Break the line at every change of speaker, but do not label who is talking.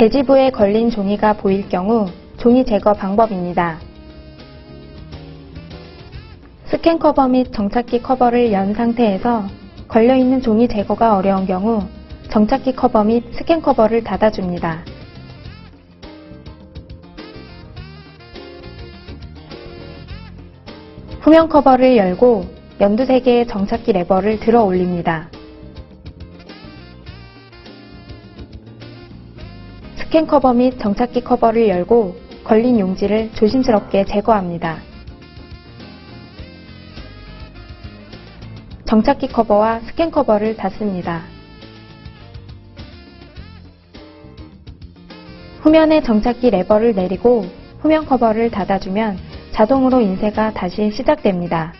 대지부에 걸린 종이가 보일 경우 종이 제거 방법입니다. 스캔 커버 및 정착기 커버를 연 상태에서 걸려있는 종이 제거가 어려운 경우 정착기 커버 및 스캔 커버를 닫아줍니다. 후면 커버를 열고 연두세 개의 정착기 레버를 들어 올립니다. 스캔 커버 및 정착기 커버를 열고 걸린 용지를 조심스럽게 제거합니다. 정착기 커버와 스캔 커버를 닫습니다. 후면의 정착기 레버를 내리고 후면 커버를 닫아주면 자동으로 인쇄가 다시 시작됩니다.